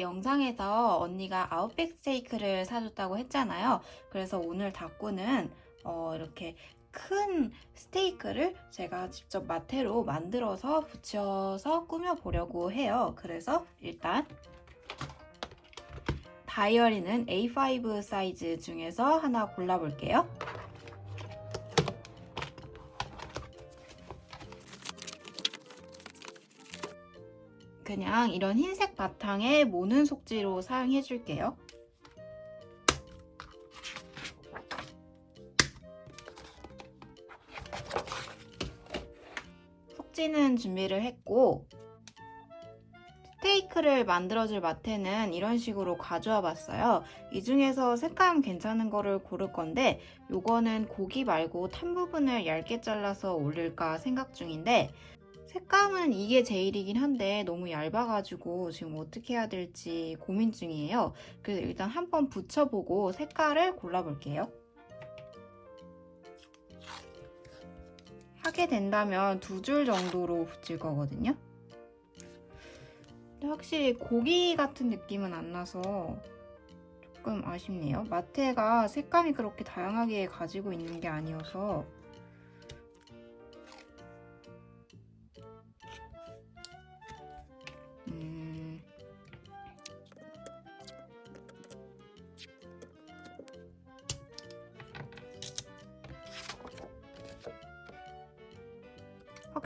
영상에서 언니가 아웃백 스테이크를 사줬다고 했잖아요. 그래서 오늘 닭구는 어, 이렇게 큰 스테이크를 제가 직접 마테로 만들어서 붙여서 꾸며보려고 해요. 그래서 일단 다이어리는 A5 사이즈 중에서 하나 골라볼게요. 그냥 이런 흰색 바탕에 모는 속지로 사용해 줄게요. 속지는 준비를 했고 스테이크 스테이크를 만들어줄 마테는 이런 식으로 가져와 봤어요. 이 중에서 색감 괜찮은 거를 고를 건데 요거는 고기 말고 탄 부분을 얇게 잘라서 올릴까 생각 중인데 색감은 이게 제일이긴 한데 너무 얇아가지고 지금 어떻게 해야 될지 고민 중이에요. 그래서 일단 한번 붙여보고 색깔을 골라볼게요. 하게 된다면 두 줄 정도로 붙일 거거든요. 근데 확실히 고기 같은 느낌은 안 나서 조금 아쉽네요. 마테가 색감이 그렇게 다양하게 가지고 있는 게 아니어서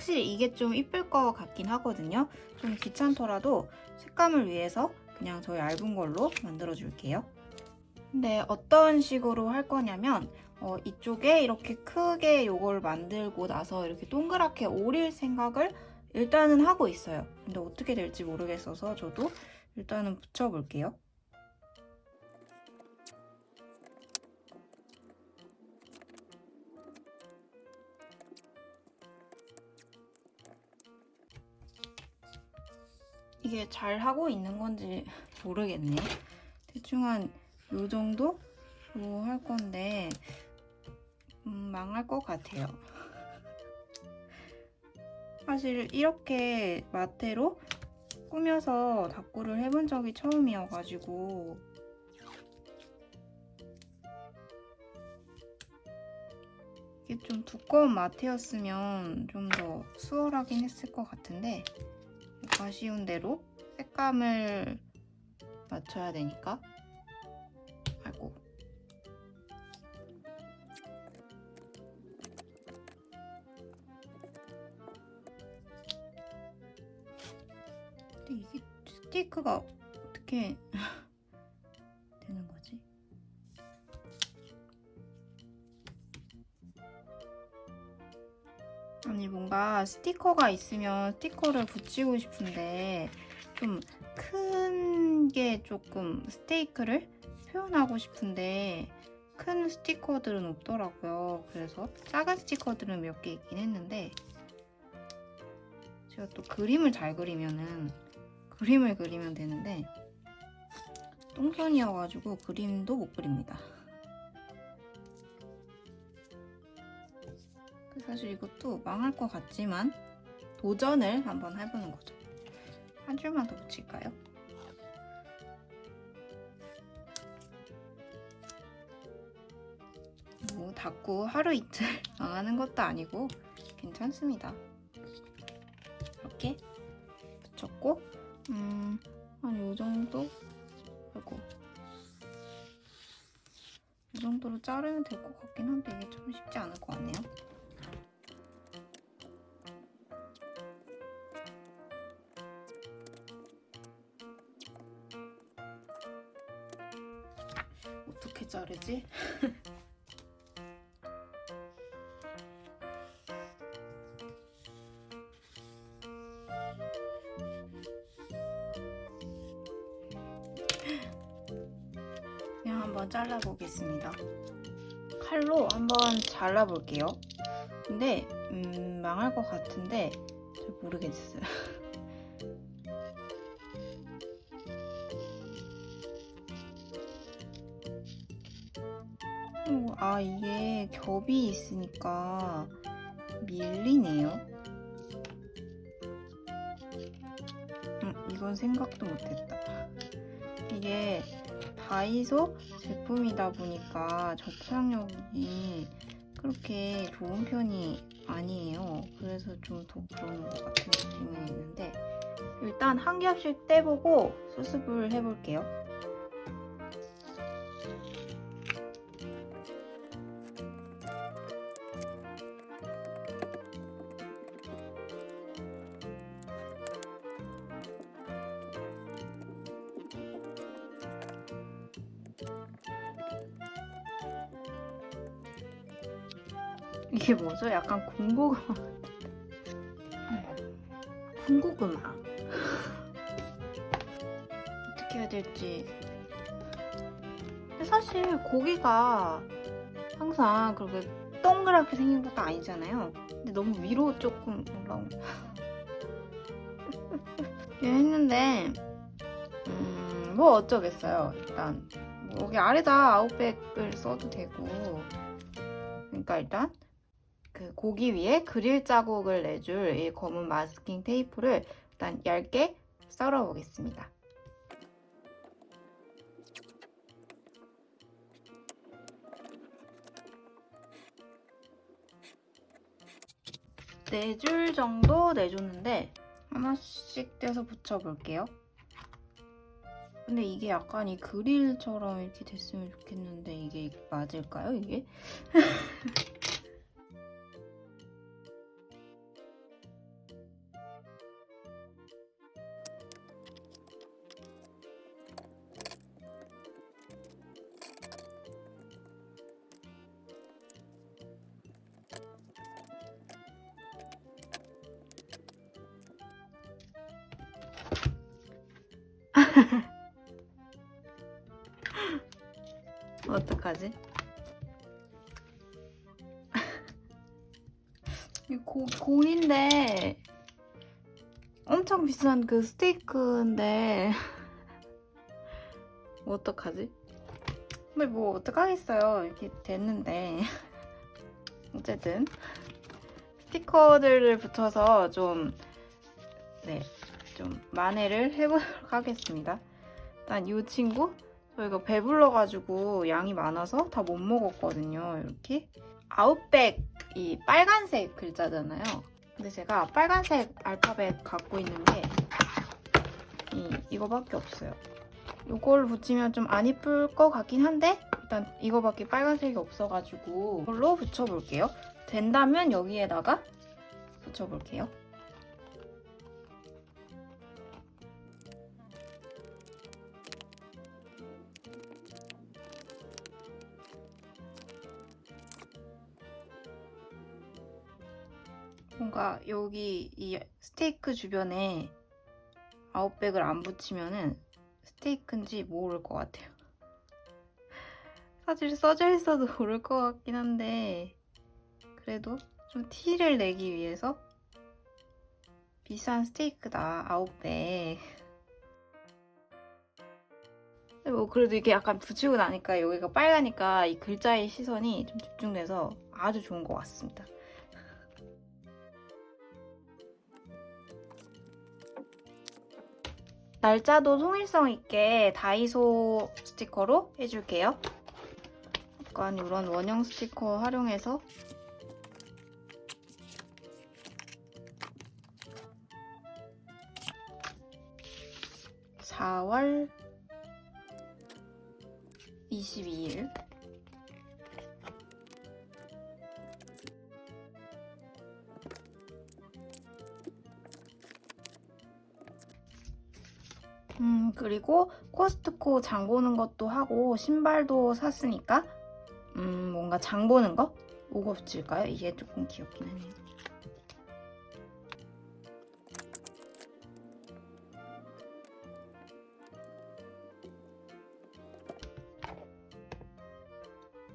확실히 이게 좀 이쁠 것 같긴 하거든요. 좀 귀찮더라도 색감을 위해서 그냥 저 얇은 걸로 만들어 줄게요. 근데 어떤 식으로 할 거냐면 어, 이쪽에 이렇게 크게 이걸 만들고 나서 이렇게 동그랗게 오릴 생각을 일단은 하고 있어요. 근데 어떻게 될지 모르겠어서 저도 일단은 붙여볼게요. 이게 잘 하고 있는 건지 모르겠네. 대충 한 요 정도 로 할 건데 음, 망할 것 같아요. 사실 이렇게 마테로 꾸며서 다꾸를 해본 적이 처음이어가지고 이게 좀 두꺼운 마테였으면 좀 더 수월하긴 했을 것 같은데 아쉬운 대로 색감을 맞춰야 되니까 아이고. 근데 이게 스티커가 어떻게 스티커가 있으면 스티커를 붙이고 싶은데 좀 큰 게 조금 스테이크를 표현하고 싶은데 큰 스티커들은 없더라고요. 그래서 작은 스티커들은 몇 개 있긴 했는데 제가 또 그림을 잘 그리면은 그림을 그리면 되는데 똥손이어가지고 그림도 못 그립니다. 사실 이것도 망할 것 같지만 도전을 한번 해보는 거죠. 한 줄만 더 붙일까요? 뭐 닫고 하루 이틀 망하는 것도 아니고 괜찮습니다. 이렇게 붙였고 음, 한이 정도? 아이고 이 정도로 자르면 될 것 같긴 한데 이게 참 쉽지 않을 것 같네요. 자르지? 그냥 한번 잘라보겠습니다. 칼로 한번 잘라볼게요. 근데 음, 망할 것 같은데 잘 모르겠어요. 아 이게 겹이 있으니까 밀리네요. 음, 이건 생각도 못했다. 이게 다이소 제품이다 보니까 접착력이 그렇게 좋은 편이 아니에요. 그래서 좀 더 그런 것 같은 느낌이 있는데 일단 한 겹씩 떼보고 수습을 해볼게요. 이게 뭐죠? 약간 군고구마. 군고구마. 될지. 근데 사실 고기가 항상 그렇게 동그랗게 생긴 것도 아니잖아요. 근데 너무 위로 조금 올라온. 했는데 음, 뭐 어쩌겠어요. 일단 뭐 여기 아래다 아웃백을 써도 되고. 그러니까 일단 그 고기 위에 그릴 자국을 내줄 이 검은 마스킹 테이프를 일단 얇게 썰어 보겠습니다. 네 줄 정도 내줬는데 하나씩 떼서 붙여볼게요. 근데 이게 약간 이 그릴처럼 이렇게 됐으면 좋겠는데 이게 맞을까요, 이게? 어떡하지? 이 고, 골인데 엄청 비싼 그 스테이크인데 어떡하지? 근데 뭐 어떡하겠어요 이렇게 됐는데 어쨌든 스티커들을 붙여서 좀 네, 좀 만회를 해보도록 하겠습니다 일단 이 친구 저희가 배불러가지고 양이 많아서 다 못 먹었거든요. 이렇게 아웃백 이 빨간색 글자잖아요. 근데 제가 빨간색 알파벳 갖고 있는 게 이, 이거밖에 없어요. 이걸 붙이면 좀 안 이쁠 것 같긴 한데 일단 이거밖에 빨간색이 없어가지고 이걸로 붙여볼게요. 된다면 여기에다가 붙여볼게요. 뭔가 여기 이 스테이크 주변에 아웃백을 안 붙이면은 스테이크인지 모를 것 같아요. 사실 써져 있어도 모를 것 같긴 한데 그래도 좀 티를 내기 위해서 비싼 스테이크다 아웃백. 뭐 그래도 이게 약간 붙이고 나니까 여기가 빨가니까 이 글자의 시선이 좀 집중돼서 아주 좋은 것 같습니다. 날짜도 통일성 있게 다이소 스티커로 해줄게요. 약간 이런 원형 스티커 활용해서 (4월 22일) 음, 그리고 코스트코 장 보는 것도 하고 신발도 샀으니까 음, 뭔가 장 보는 거? 붙일까요? 이게 조금 귀엽긴 하네요.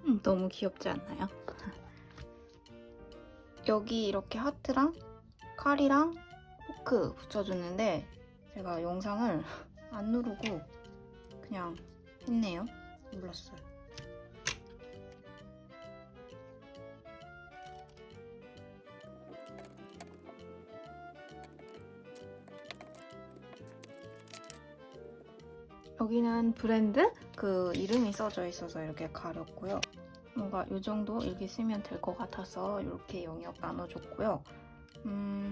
음, 너무 귀엽지 않나요? 여기 이렇게 하트랑 칼이랑 포크 붙여줬는데 제가 영상을 안 누르고 그냥 했네요. 눌렀어요. 여기는 브랜드 그 이름이 써져 있어서 이렇게 가렸고요. 뭔가 이 정도 이렇게 쓰면 될 것 같아서 이렇게 영역 나눠줬고요. 음,